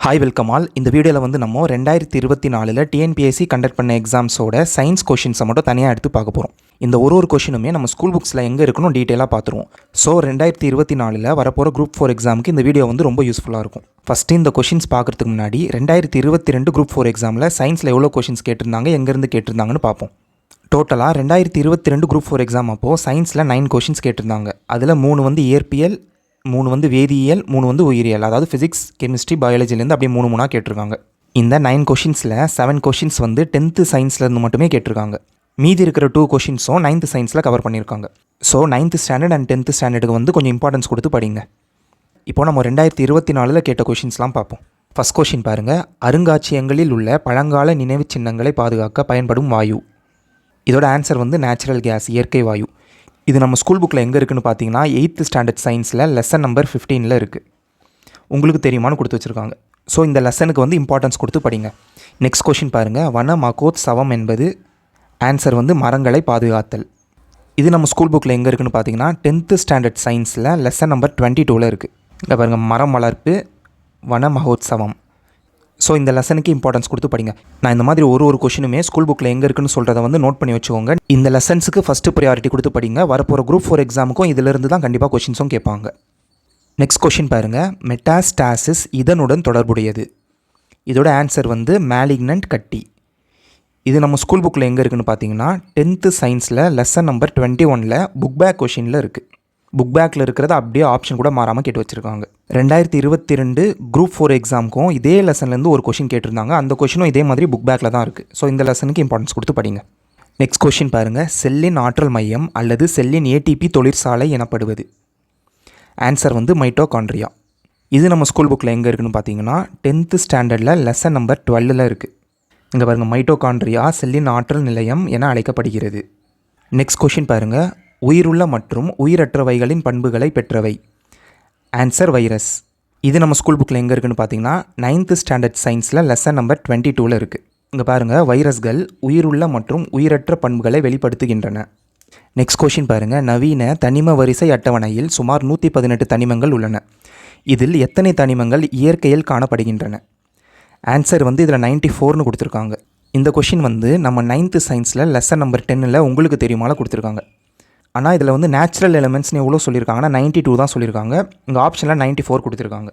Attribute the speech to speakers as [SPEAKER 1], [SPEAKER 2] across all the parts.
[SPEAKER 1] Hi welcome all இந்த வீடியோவில் வந்து நம்ம ரெண்டாயிரத்தி இருபத்தி நாலில் டிஎன்பிஎஸ்சி கண்டக்ட் பண்ண எக்ஸாம்ஸோட சயின்ஸ் கொஷின்ஸை மட்டும் தனியாக எடுத்து பார்க்க போகிறோம் இந்த ஒரு ஒரு கொஷினுமே நம்ம ஸ்கூல் புக்ஸில் எங்கே இருக்கணும் டீட்டெயிலாக பார்த்துருவோம். ஸோ ரெண்டாயிரத்தி இருபத்தி நாலில் வரப்போகிற குரூப் ஃபோர் எக்ஸாமுக்கு இந்த வீடியோ வந்து ரொம்ப யூஸ்ஃபுல்லாக இருக்கும். ஃபஸ்ட்டு இந்த கொஷின்ஸ் பார்க்குறதுக்கு முன்னாடி ரெண்டாயிரத்தி இருபத்தி ரெண்டு குரூப் ஃபோர் எக்ஸாமில் சயின்ஸில் எவ்வளோ கொஷின்ஸ் கேட்டிருந்தாங்க எங்கேருந்து கேட்டிருந்தாங்கன்னு பார்ப்போம். டோட்டலாக ரெண்டாயிரத்தி இருபத்தி ரெண்டு குரூப் ஃபோர் எக்ஸாம் அப்போது சயின்ஸில் நைன் கொஷின்ஸ் கேட்டிருந்தாங்க. அதில் மூணு வந்து இயற்பியல் மூணு வந்து வேதியியல் மூணு வந்து உயிரியல். அதாவது ஃபிசிக்ஸ் கெமிஸ்ட்ரி பயாலஜிலேருந்து அப்படியே மூணு மூணாக கேட்டிருக்காங்க. இந்த நைன் கொஷின்ஸில் செவன் கொஷின்ஸ் வந்து டென்த்து சயின்ஸ்லேருந்து மட்டுமே கேட்டிருக்காங்க. மீதி இருக்கிற டூ கொஷின்ஸும் நைன்த்து சயின்ஸில் கவர் பண்ணியிருக்காங்க. So ninth standard and tenth ஸ்டாண்டர்டுக்கு வந்து கொஞ்சம் இம்பார்ட்டன்ஸ் கொடுத்து படிங்க. இப்போ நம்ம ரெண்டாயிரத்தி இருபத்தி நாலில் கேட்ட கொஷின்ஸ்லாம் பார்ப்போம். ஃபஸ்ட் கொஷின் பாருங்கள் அருங்காட்சியகங்களில் உள்ள பழங்கால நினைவுச் சின்னங்களை பாதுகாக்க பயன்படும் வாயு. இதோட ஆன்சர் வந்து நேச்சுரல் கேஸ் இயற்கை வாயு. இது நம்ம ஸ்கூல் புக்கில் எங்கே இருக்குதுன்னு பார்த்தீங்கன்னா எயித்து ஸ்டாண்டர்ட் சயின்ஸில் லெசன் நம்பர் ஃபிஃப்டீனில் இருக்குது உங்களுக்கு தெரியுமான்னு கொடுத்து வச்சுருக்காங்க. ஸோ இந்த லெசனுக்கு வந்து இம்பார்ட்டன்ஸ் கொடுத்து படிங்க. நெக்ஸ்ட் கொஷின் பாருங்கள் வன மகோத்சவம் என்பது ஆன்சர் வந்து மரங்களை பாதுகாத்தல். இது நம்ம ஸ்கூல் புக்கில் எங்கே இருக்குதுன்னு பார்த்தீங்கன்னா டென்த்து ஸ்டாண்டர்ட் சயின்ஸில் லெசன் நம்பர் டுவெண்ட்டி டூவில் இருக்குது இங்கே பாருங்கள் மரம் வளர்ப்பு வன மகோத்சவம் ஸோ இந்த லெசனுக்கு இம்பார்ட்டன்ஸ் கொடுத்து படிங்க. நான் இந்த மாதிரி ஒரு ஒரு கொஷினுமே ஸ்கூல் புக்கில் எங்கே இருக்குன்னு சொல்கிறத வந்து நோட் பண்ணி வச்சுக்கோங்க. இந்த லெசன்ஸுக்கு ஃபஸ்ட்டு ப்ரியாரிட்டி கொடுத்து படிங்க. வரப்போகிற குரூப் ஃபோர் எக்ஸாமுக்கும் இதிலிருந்து தான் கண்டிப்பாக கொஷின்ஸும் கேட்பாங்க. நெக்ஸ்ட் கொஷின் பாருங்கள் மெட்டாஸ்டாசிஸ் இதனுடன் தொடர்புடையது. இதோட ஆன்சர் வந்து மேலிக்னன்ட் கட்டி. இது நம்ம ஸ்கூல் புக்கில் எங்கே இருக்குதுன்னு பார்த்தீங்கன்னா டென்த்து சயின்ஸில் லெசன் நம்பர் டுவெண்ட்டி ஒனில் புக் பேக் கொஷினில் இருக்குது புக் பேக்கில் இருக்கிறத அப்படியே ஆப்ஷன் கூட மாறாமல் கேட்டு வச்சுருக்காங்க. ரெண்டாயிரத்தி இருபத்தி ரெண்டு குரூப் ஃபோர் எக்ஸாமுக்கும் இதே லெசன்லேருந்து ஒரு கொஷின் கேட்டிருந்தாங்க. அந்த கொஷினும் இதே மாதிரி புக் பேக்கில் தான் இருக்குது ஸோ இந்த லெசனுக்கு இம்பார்ட்டன்ஸ் கொடுத்து படிங்க. நெக்ஸ்ட் கொஷின் பாருங்கள் செல்லின் ஆற்றல் மையம் அல்லது செல்லின் ஏடிபி தொழிற்சாலை எனப்படுவது? ஆன்சர் வந்து மைட்டோகாண்ட்ரியா இது நம்ம ஸ்கூல் புக்கில் எங்கே இருக்குன்னு பார்த்தீங்கன்னா டென்த்து ஸ்டாண்டர்டில் லெசன் நம்பர் டுவெல்லில் இருக்குது இங்கே பாருங்கள் மைட்டோகாண்ட்ரியா செல்லின் ஆற்றல் நிலையம் என அழைக்கப்படுகிறது. நெக்ஸ்ட் கொஷின் பாருங்கள் உயிருள்ள மற்றும் உயிரற்றவைகளின் பண்புகளை பெற்றவை. ஆன்சர் வைரஸ் இது நம்ம ஸ்கூல் புக்கில் எங்கே இருக்குன்னு பார்த்தீங்கன்னா நைன்த்து ஸ்டாண்டர்ட் சயின்ஸில் லெசன் நம்பர் டுவெண்ட்டி டூவில் இருக்குது இங்கே பாருங்கள் வைரஸ்கள் உயிருள்ள மற்றும் உயிரற்ற பண்புகளை வெளிப்படுத்துகின்றன. நெக்ஸ்ட் கொஷின் பாருங்கள் நவீன தனிம வரிசை அட்டவணையில் சுமார் நூற்றி பதினெட்டு தனிமங்கள் உள்ளன. இதில் எத்தனை தனிமங்கள் இயற்கையில் காணப்படுகின்றன? ஆன்சர் வந்து இதில் நைன்ட்டி ஃபோர்னு கொடுத்துருக்காங்க. இந்த கொஷின் வந்து நம்ம நைன்த்து சயின்ஸில் லெசன் நம்பர் டென்னில் உங்களுக்கு தெரியுமால கொடுத்துருக்காங்க. ஆனால் இதில் வந்து நேச்சுரல் எலிமெண்ட்ஸ்னு எவ்வளோ சொல்லியிருக்காங்கன்னா நைன்ட்டி டூ தான் சொல்லியிருக்காங்க. இங்கே ஆப்ஷனில் நைன்ட்டி ஃபோர் கொடுத்துருக்காங்க.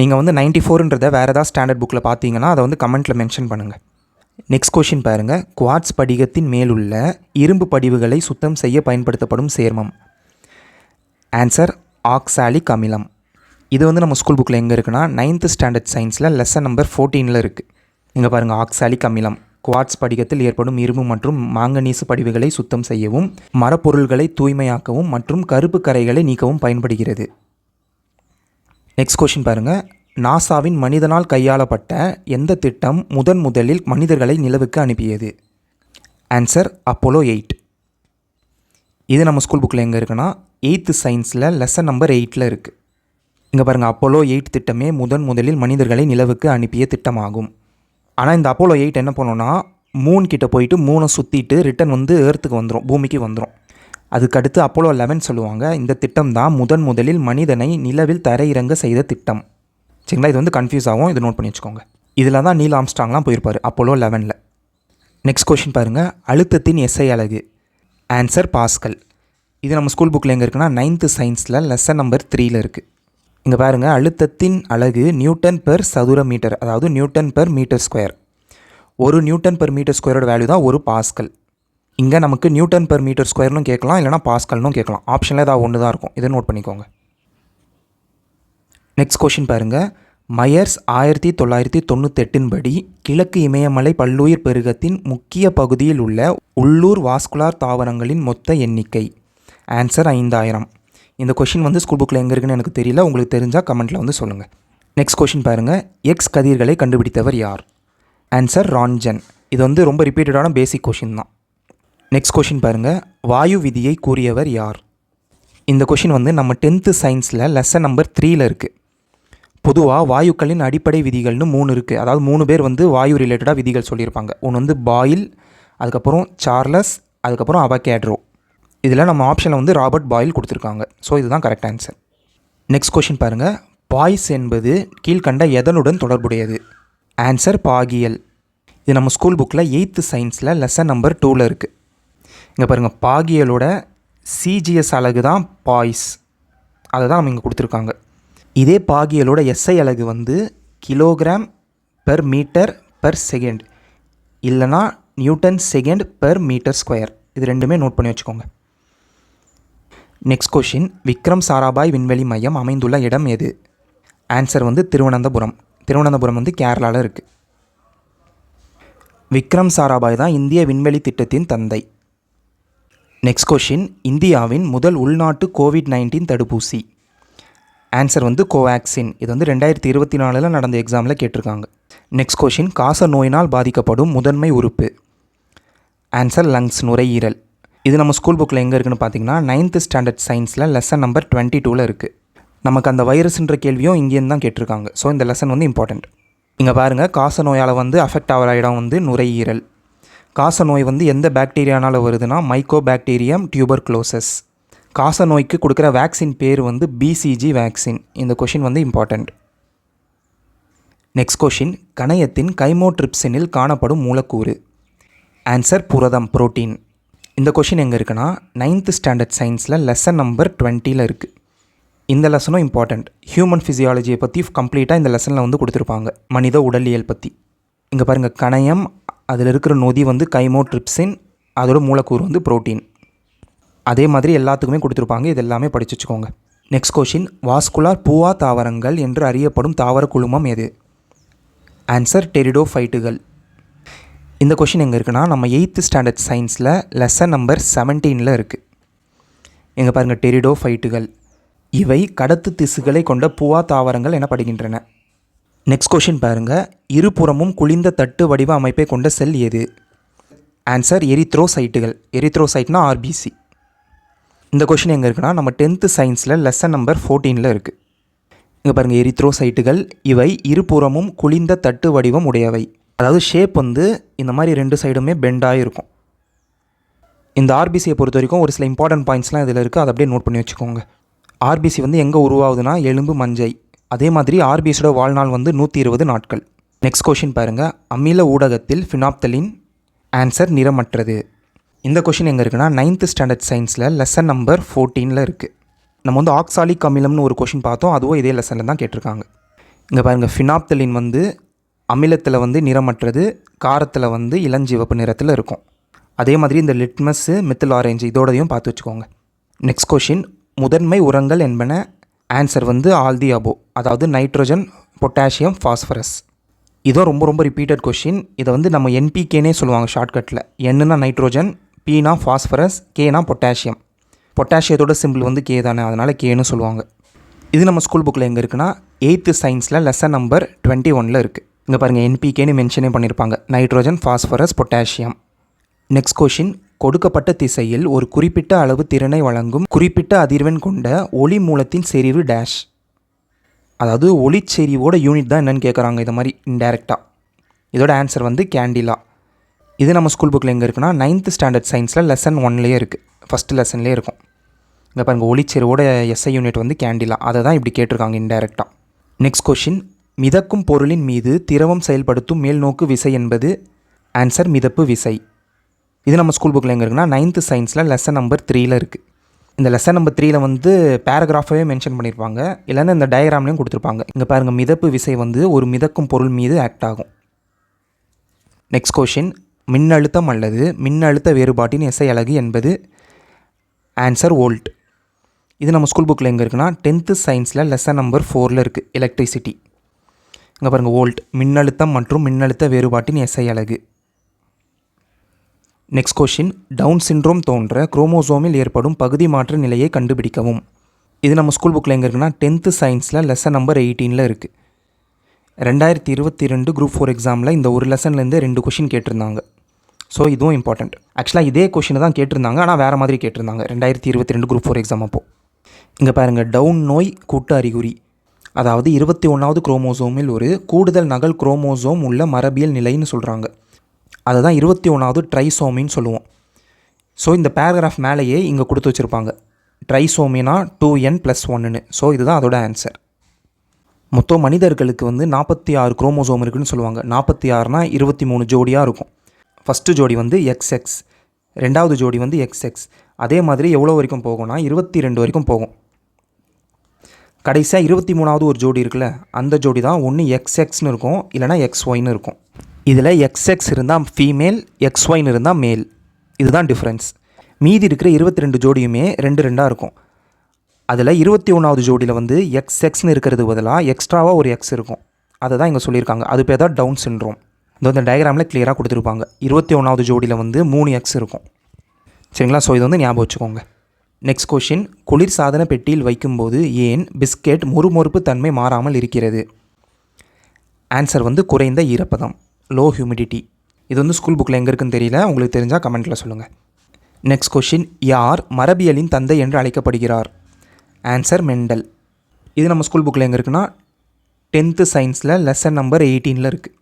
[SPEAKER 1] நீங்கள் வந்து நைன்ட்டி ஃபோர்ன்றதை வேறு ஏதாவது ஸ்டாண்டர்ட் புக்கில் பார்த்தீங்கன்னா அதை வந்து கமெண்ட்டில் மென்ஷன் பண்ணுங்கள் நெக்ஸ்ட் கொஷின் பாருங்கள் குவாட்ஸ் படிகத்தின் மேலுள்ள இரும்பு படிவுகளை சுத்தம் செய்ய பயன்படுத்தப்படும் சேர்மம். ஆன்சர் ஆக்சாலிக் அமிலம். இது வந்து நம்ம ஸ்கூல் புக்கில் எங்கே இருக்குன்னா நைன்த்து ஸ்டாண்டர்ட் சயின்ஸில் லெசன் நம்பர் ஃபோர்டீனில் இருக்குது இங்கே பாருங்கள் ஆக்சாலிக் அமிலம். குவாட்ஸ் படிகத்தில் ஏற்படும் இரும்பு மற்றும் மாங்கனீசு படிவுகளை சுத்தம் செய்யவும் மரப்பொருள்களை தூய்மையாக்கவும் மற்றும் கருப்பு கரைகளை நீக்கவும் பயன்படுகிறது. நெக்ஸ்ட் கொஷின் பாருங்கள் நாசாவின் மனிதனால் கையாளப்பட்ட எந்த திட்டம் முதன் முதலில் மனிதர்களை நிலவுக்கு அனுப்பியது? ஆன்சர் அப்போலோ எயிட் இது நம்ம ஸ்கூல் புக்கில் எங்கே இருக்குன்னா எயித்து சயின்ஸில் லெசன் நம்பர் எயிட்டில் இருக்குது இங்கே பாருங்கள் அப்போலோ எயிட் திட்டமே முதன் முதலில் மனிதர்களை நிலவுக்கு அனுப்பிய திட்டமாகும். ஆனால் இந்த அப்போலோ எயிட் என்ன பண்ணோன்னா மூன் கிட்டே போயிட்டு மூணை சுற்றிட்டு ரிட்டன் வந்து ஏர்த்துக்கு வந்துடும் பூமிக்கு வந்துடும் அதுக்கடுத்து அப்போலோ லெவன் சொல்லுவாங்க. இந்த திட்டம் தான் முதன் முதலில் மனிதனை நிலவில் தரையிறங்க செய்த திட்டம். சரிங்களா? இது வந்து கன்ஃபியூஸ் ஆகும். இது நோட் பண்ணி வச்சுக்கோங்க. இதில் தான் நீல் ஆம்ஸ்டாங்லாம் போயிருப்பார் அப்போலோ லெவனில் நெக்ஸ்ட் கொஷின் பாருங்கள் அழுத்தத்தின் எஸ்ஐ அழகு. ஆன்சர் பாஸ்கல் இது நம்ம ஸ்கூல் புக்கில் எங்கே இருக்குன்னா நைன்த்து சயின்ஸில் லெசன் நம்பர் த்ரீயில் இருக்குது இங்கே பாருங்கள் அழுத்தத்தின் அலகு நியூட்டன் பெர் சதுர மீட்டர் அதாவது நியூட்டன் பெர் மீட்டர் ஸ்கொயர். ஒரு நியூட்டன் பெர் மீட்டர் ஸ்கொயரோட வேல்யூ தான் ஒரு பாஸ்கல். இங்கே நமக்கு நியூட்டன் பெர் மீட்டர் ஸ்கொயர்னும் கேட்கலாம் இல்லைனா பாஸ்கல்னும் கேட்கலாம். ஆப்ஷனில் ஏதாவது ஒன்று தான் இருக்கும். இதை நோட் பண்ணிக்கோங்க. நெக்ஸ்ட் கொஷின் பாருங்கள் மயர்ஸ் ஆயிரத்தி தொள்ளாயிரத்தி தொண்ணூத்தெட்டின் படி கிழக்கு இமயமலை பல்லுயிர் பெருகத்தின் முக்கிய பகுதியில் உள்ள உள்ளூர் வாஸ்குலார் தாவரங்களின் மொத்த எண்ணிக்கை. ஆன்சர் ஐந்தாயிரம். இந்த கொஷின் வந்து ஸ்கூல் புக்கில் எங்கே இருக்குன்னு எனக்கு தெரியல. உங்களுக்கு தெரிஞ்சால் கமெண்ட்டில் வந்து சொல்லுங்கள் நெக்ஸ்ட் கொஷின் பாருங்கள் எக்ஸ் கதிர்களை கண்டுபிடித்தவர் யார்? Answer Roentgen. இது வந்து ரொம்ப ரிப்பீட்டடான பேசிக் கொஷின் தான். நெக்ஸ்ட் கொஷின் பாருங்கள் வாயு விதியை கூறியவர் யார்? இந்த கொஷின் வந்து நம்ம டென்த்து சயின்ஸில் லெசன் நம்பர் த்ரீயில் இருக்குது பொதுவாக வாயுக்களின் அடிப்படை விதிகள்னு மூணு இருக்குது அதாவது மூணு பேர் வந்து வாயு ரிலேட்டடாக விதிகள் சொல்லியிருப்பாங்க. ஒன்று வந்து பாயில் அதுக்கப்புறம் சார்லஸ் அதுக்கப்புறம் அபகேட்ரோ இதில் நம்ம ஆப்ஷனில் வந்து ராபர்ட் பாயில் கொடுத்துருக்காங்க. ஸோ இதுதான் கரெக்ட் ஆன்சர் நெக்ஸ்ட் கொஷின் பாருங்கள் பாய்ஸ் என்பது கீழ்கண்ட எதனுடன் தொடர்புடையது? ஆன்சர் பாகியல். இது நம்ம ஸ்கூல் புக்கில் எயித்து சயின்ஸில் லெசன் நம்பர் டூவில் இருக்குது இங்கே பாருங்கள் பாகியலோட சிஜிஎஸ் அலகு தான் பாய்ஸ் அதை தான் நம்ம இங்கே கொடுத்துருக்காங்க. இதே பாகியலோட எஸ்ஐ அலகு வந்து kilogram per metre per second இல்லைனா newton second per metre square இது ரெண்டுமே நோட் பண்ணி வச்சுக்கோங்க. நெக்ஸ்ட் கொஷின் விக்ரம் சாராபாய் விண்வெளி மையம் அமைந்துள்ள இடம் எது? ஆன்சர் வந்து திருவனந்தபுரம். திருவனந்தபுரம் வந்து கேரளாவில் இருக்குது விக்ரம் சாராபாய் தான் இந்திய விண்வெளி திட்டத்தின் தந்தை. நெக்ஸ்ட் கொஷின் இந்தியாவின் முதல் உள்நாட்டு கோவிட் நைன்டீன் தடுப்பூசி. ஆன்சர் வந்து கோவேக்சின் இது வந்து ரெண்டாயிரத்தி இருபத்தி நாலில் நடந்த எக்ஸாமில் கேட்டிருக்காங்க. நெக்ஸ்ட் கொஷின் காச நோயினால் பாதிக்கப்படும் முதன்மை உறுப்பு. ஆன்சர் லங்ஸ் நுரையீரல். இது நம்ம ஸ்கூல் புக்கில் எங்கே இருக்குதுன்னு பார்த்தீங்கன்னா நைன்த்து ஸ்டாண்டர்ட் சயின்ஸில் லெசன் நம்பர் டுவெண்ட்டி டூவில் இருக்குது நமக்கு அந்த வைரஸ்ன்ற கேள்வியும் இங்கேருந்து தான் கேட்டிருக்காங்க. ஸோ இந்த லெசன் வந்து இம்பார்ட்டண்ட் இங்கே பாருங்கள் காச நோயால் வந்து அஃபெக்ட் ஆகிற இடம் வந்து நுரையீரல். காச நோய் வந்து எந்த பாக்டீரியானால் வருதுன்னா மைக்கோ பாக்டீரியம் டியூபர் க்ளோசஸ் காச நோய்க்கு கொடுக்குற வேக்சின் பேர் வந்து பிசிஜி வேக்சின் இந்த கொஷின் வந்து இம்பார்ட்டண்ட் நெக்ஸ்ட் கொஷின் கணையத்தின் கைமோட்ரிப்சினில் காணப்படும் மூலக்கூறு. ஆன்சர் புரதம் புரோட்டீன் இந்த கொஷின் எங்கே இருக்குன்னா நைன்த்து ஸ்டாண்டர்ட் சயின்ஸில் லெசன் நம்பர் டுவெண்ட்டியில் இருக்குது இந்த லெசனும் இம்பார்ட்டண்ட் ஹியூமன் ஃபிசியாலஜியை பற்றி கம்ப்ளீட்டாக இந்த லெசனில் வந்து கொடுத்துருப்பாங்க. மனித உடலியல் பற்றி இங்கே பாருங்கள் கணையம் அதில் இருக்கிற நொதி வந்து கைமோட்ரிப்சின் அதோட மூலக்கூறு வந்து புரோட்டீன் அதே மாதிரி எல்லாத்துக்குமே கொடுத்துருப்பாங்க. இது எல்லாமே படிச்சு வச்சுக்கோங்க. நெக்ஸ்ட் கொஷின் வாஸ்குலார் பூவா தாவரங்கள் என்று அறியப்படும் தாவர குழுமம் எது? ஆன்சர் டெரிடோ ஃபைட்டுகள் இந்த கொஷின் எங்கே இருக்குன்னா நம்ம எயித்து ஸ்டாண்டர்ட் சயின்ஸில் லெசன் நம்பர் செவன்டீனில் இருக்குது எங்கே பாருங்கள் டெரிடோ ஃபைட்டுகள். இவை கடத்து திசுகளை கொண்ட பூவா தாவரங்கள் எனப்படுகின்றன. நெக்ஸ்ட் கொஷின் பாருங்கள் இருபுறமும் குளிர்ந்த தட்டு வடிவ அமைப்பை கொண்ட செல் எது? ஆன்சர் எரித்ரோசைட்டுகள் எரித்ரோசைட்னா ஆர்பிசி இந்த கொஷின் எங்கே இருக்குன்னா நம்ம டென்த்து சயின்ஸில் லெசன் நம்பர் ஃபோர்டீனில் இருக்குது இங்கே பாருங்கள் எரித்ரோசைட்டுகள் இவை இருபுறமும் குளிர்ந்த தட்டு வடிவம் உடையவை. அதாவது ஷேப் வந்து இந்த மாதிரி ரெண்டு சைடுமே பெண்டாக இருக்கும் இந்த ஆர்பிசியை பொறுத்த வரைக்கும் ஒரு சில இம்பார்ட்டன்ட் பாயிண்ட்ஸ்லாம் இதில் இருக்குது அதை அப்படியே நோட் பண்ணி வச்சுக்கோங்க. ஆர்பிசி வந்து எங்கே உருவாகுதுன்னா எலும்பு மஞ்சை. அதே மாதிரி ஆர்பிசியோட வாழ்நாள் வந்து நூற்றி இருபது நாட்கள். நெக்ஸ்ட் கொஷின் பாருங்கள் அமில ஊடகத்தில் ஃபினாப்தலின் ஆன்சர் நிறமற்றது. இந்த கொஷின் எங்கே இருக்குன்னா நைன்த்து ஸ்டாண்டர்ட் சயின்ஸில் லெசன் நம்பர் ஃபோர்டீனில் இருக்குது நம்ம வந்து ஆக்சாலிக் அமிலம்னு ஒரு கொஷின் பார்த்தோம். அதுவும் இதே லெசனில் தான் கேட்டிருக்காங்க. இங்கே பாருங்கள் ஃபினாப்தலின் வந்து அமிலத்தில் வந்து நிறமற்றது காரத்தில் வந்து இளஞ்சிவப்பு நிறத்தில் இருக்கும். அதே மாதிரி இந்த லிட்மஸ்ஸு மித்தில் ஆரஞ்சு இதோடையும் பார்த்து வச்சுக்கோங்க. நெக்ஸ்ட் கொஷின் முதன்மை உரங்கள் என்பன? ஆன்சர் வந்து ஆல் தி அபோ அதாவது நைட்ரஜன் பொட்டாசியம் ஃபாஸ்பரஸ் இதுவும் ரொம்ப ரொம்ப ரிப்பீட்டட் கொஷின் இதை வந்து நம்ம என்பிகேனே சொல்லுவாங்க ஷார்ட்கட்டில் என்னன்னா நைட்ரோஜன் பீனா ஃபாஸ்பரஸ் கேனா பொட்டாசியம் பொட்டாசியத்தோட சிம்பிள் வந்து கே தானே அதனால் கேன்னு சொல்லுவாங்க. இது நம்ம ஸ்கூல் புக்கில் எங்கே இருக்குன்னா எயித்து சயின்ஸில் லெசன் நம்பர் டுவெண்ட்டி ஒனில் இருக்குது இங்கே பாருங்கள் என்பிகேன்னு மென்ஷனே பண்ணியிருப்பாங்க nitrogen phosphorus potassium next question கொடுக்கப்பட்ட திசையில் ஒரு குறிப்பிட்ட அளவு திறனை வழங்கும் குறிப்பிட்ட அதிர்வெண் கொண்ட ஒளி மூலத்தின் செறிவு டேஷ் அதாவது ஒளிச்செறிவோட யூனிட் தான் என்னன்னு கேட்குறாங்க இது மாதிரி இன்டேரக்டாக இதோட ஆன்சர் வந்து கேண்டிலா இது நம்ம ஸ்கூல் புக்கில் எங்கே இருக்குன்னா நைன்த்து ஸ்டாண்டர்ட் சயின்ஸில் லெசன் ஒன்லேயே இருக்குது ஃபஸ்ட்டு லெசன்லேயே இருக்கும். இங்கே பாருங்கள் ஒளிச்செறிவோட எஸ்ஐ யூனிட் வந்து கேண்டிலா அதை தான் இப்படி கேட்டிருக்காங்க இன்டேரக்டாக நெக்ஸ்ட் கொஷின் மிதக்கும் பொருளின் மீது திரவம் செயல்படுத்தும் மேல்நோக்கு விசை என்பது ஆன்சர் மிதப்பு விசை. இது நம்ம ஸ்கூல் புக்கில் எங்கே இருக்குன்னா நைன்த்து சயின்ஸில் லெசன் நம்பர் த்ரீயில் இருக்குது இந்த லெசன் நம்பர் த்ரீயில் வந்து பேராகிராஃபாகவே மென்ஷன் பண்ணியிருப்பாங்க இல்லைன்னா இந்த டயக்ராம்லேயும் கொடுத்துருப்பாங்க. இங்கே பாருங்கள் மிதப்பு விசை வந்து ஒரு மிதக்கும் பொருள் மீது ஆக்ட் ஆகும். நெக்ஸ்ட் கொஷின் மின்னழுத்தம் அல்லது மின்னழுத்த வேறுபாட்டின் இசை அழகு என்பது ஆன்சர் வோல்ட் இது நம்ம ஸ்கூல் புக்கில் எங்கே இருக்குன்னா டென்த்து சயின்ஸில் லெசன் நம்பர் ஃபோரில் இருக்குது எலக்ட்ரிசிட்டி இங்கே பாருங்கள் வோல்ட் மின்னழுத்தம் மற்றும் மின்னழுத்த வேறுபாட்டின் எஸ்ஐ அலகு. நெக்ஸ்ட் கொஷின் டவுன் சிண்ட்ரோம் தோன்ற குரோமோசோமில் ஏற்படும் பகுதி மாற்ற நிலையை கண்டுபிடிக்கவும். இது நம்ம ஸ்கூல் புக்கில் எங்கே இருக்குன்னா டென்த்து சயின்ஸில் லெசன் நம்பர் எயிட்டீனில் இருக்குது ரெண்டாயிரத்தி இருபத்தி ரெண்டு குரூப் ஃபோர் எக்ஸாமில் இந்த ஒரு லெசன்லேருந்து ரெண்டு கொஷின் கேட்டிருந்தாங்க. ஸோ இதுவும் இம்பார்ட்டண்ட் ஆக்சுவலாக இதே கொஷினை தான் கேட்டிருந்தாங்க ஆனால் வேறு மாதிரி கேட்டிருந்தாங்க. ரெண்டாயிரத்தி இருபத்தி ரெண்டு குரூப் ஃபோர் எக்ஸாம் அப்போது இங்கே பாருங்கள் டவுன் நோய் கூட்டு அறிகுறி. அதாவது இருபத்தி ஒன்றாவது குரோமோசோமில் ஒரு கூடுதல் நகல் குரோமோசோம் உள்ள மரபியல் நிலைன்னு சொல்கிறாங்க அதை தான் இருபத்தி ஒன்றாவது ட்ரைசோமின்னு சொல்லுவோம். ஸோ இந்த பேராகிராஃப் மேலேயே இங்கே கொடுத்து வச்சுருப்பாங்க. ட்ரைசோமினா டூ என் ப்ளஸ் ஒன்றுன்னு ஸோ இதுதான் அதோட ஆன்சர் மொத்தம் மனிதர்களுக்கு வந்து நாற்பத்தி ஆறு குரோமோசோம் இருக்குதுன்னு சொல்லுவாங்க. நாற்பத்தி ஆறுனா இருபத்தி மூணு ஜோடியாக இருக்கும். ஃபஸ்ட்டு ஜோடி வந்து எக்ஸ்எக்ஸ் ரெண்டாவது ஜோடி வந்து எக்ஸ் எக்ஸ் அதே மாதிரி எவ்வளோ வரைக்கும் போகும்னா இருபத்தி ரெண்டு வரைக்கும் போகும். கடைசியாக இருபத்தி மூணாவது ஒரு ஜோடி இருக்குல்ல அந்த ஜோடி தான் ஒன்று எக்ஸ்எக்ஸ்னு இருக்கும் இல்லைனா எக்ஸ் ஒய்னு இருக்கும். இதில் எக்ஸ்எக்ஸ் இருந்தால் ஃபீமேல் எக்ஸ் ஒய்னு இருந்தால் மேல் இதுதான் டிஃப்ரென்ஸ் மீதி இருக்கிற இருபத்தி ரெண்டு ஜோடியுமே ரெண்டு ரெண்டாக இருக்கும். அதில் இருபத்தி ஒன்றாவது ஜோடியில் வந்து எக்ஸ் எக்ஸ்னு இருக்கிறது பதிலாக எக்ஸ்ட்ராவாக ஒரு எக்ஸ் இருக்கும். அதை தான் இங்கே சொல்லியிருக்காங்க. அது பேர் தான் டவுன் சின்ரோம் இந்த இந்த டயக்ராமில் கிளியராக கொடுத்துருப்பாங்க. இருபத்தி ஒன்றாவது ஜோடியில் வந்து மூணு எக்ஸ் இருக்கும். சரிங்களா? ஸோ இது வந்து ஞாபகம் வச்சுக்கோங்க. நெக்ஸ்ட் கொஷின் குளிர்சாதன பெட்டியில் வைக்கும்போது ஏன் பிஸ்கெட் முறுமொறுப்பு தன்மை மாறாமல் இருக்கிறது? ஆன்சர் வந்து குறைந்த ஈரப்பதம். லோ ஹியூமிடிட்டி இது வந்து ஸ்கூல் புக்கில் எங்கே இருக்குன்னு தெரியல. உங்களுக்கு தெரிஞ்சால் கமெண்ட்டில் சொல்லுங்கள் நெக்ஸ்ட் கொஷின் யார் மரபியலின் தந்தை என்று அழைக்கப்படுகிறார்? ஆன்சர் மெண்டல் இது நம்ம ஸ்கூல் புக்கில் எங்கே இருக்குன்னா டென்த்து சயின்ஸில் லெசன் நம்பர் எயிட்டீனில் இருக்குது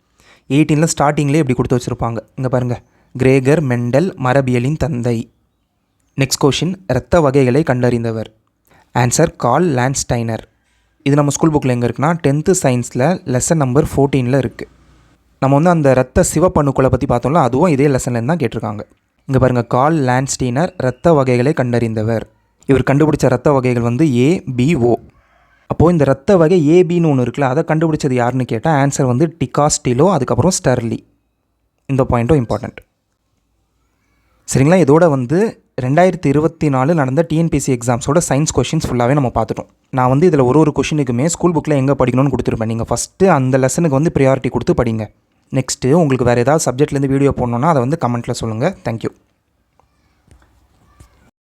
[SPEAKER 1] எயிட்டீனில் ஸ்டார்டிங்லேயே இப்படி கொடுத்து வச்சுருப்பாங்க. இங்கே பாருங்கள் கிரேகர் மெண்டல் மரபியலின் தந்தை. நெக்ஸ்ட் கொஷின் இரத்த வகைகளை கண்டறிந்தவர். ஆன்சர் கால் லேண்ட்ஸ்டைனர் இது நம்ம ஸ்கூல் புக்கில் எங்கே இருக்குன்னா டென்த்து சயின்ஸில் லெசன் நம்பர் ஃபோர்டீனில் இருக்குது நம்ம வந்து அந்த ரத்த சிவப்பணுக்களை பற்றி பார்த்தோம்ல அதுவும் இதே லெசன்லேருந்து தான் கேட்டிருக்காங்க. இங்கே பாருங்கள் கால் லேண்ட்ஸ்டீனர் இரத்த வகைகளை கண்டறிந்தவர். இவர் கண்டுபிடிச்ச ரத்த வகைகள் வந்து ஏ பி ஓ அப்போது இந்த ரத்த வகை ஏபின்னு ஒன்று இருக்குல்ல அதை கண்டுபிடிச்சது யாருன்னு கேட்டால் ஆன்சர் வந்து டிகாஸ்டிலோ அதுக்கப்புறம் ஸ்டர்லி. இந்த பாயிண்ட்டும் இம்பார்ட்டண்ட் சரிங்களா? இதோட வந்து ரெண்டாயிரத்தி இருபத்தி நாலு நடந்த டிஎன்பிசி எக்ஸாம்ஸோட சயின்ஸ் கொஷின்ஸ் ஃபுல்லாகவே நம்ம பார்த்துட்டோம். நான் வந்து இதில் ஒரு ஒரு கொஷினுக்குமே ஸ்கூல் புக்கில் எங்கே படிக்கணும்னு கொடுத்துருப்பேன். நீங்கள் ஃபஸ்ட்டு அந்த லெசனுக்கு வந்து ப்ரியாரிட்டி கொடுத்து படிங்க. நெக்ஸ்ட்டு உங்களுக்கு வேறு ஏதாவது சப்ஜெக்ட்லேருந்து வீடியோ போடணுன்னா அதை வந்து கமெண்ட்டில் சொல்லுங்கள் தேங்க்யூ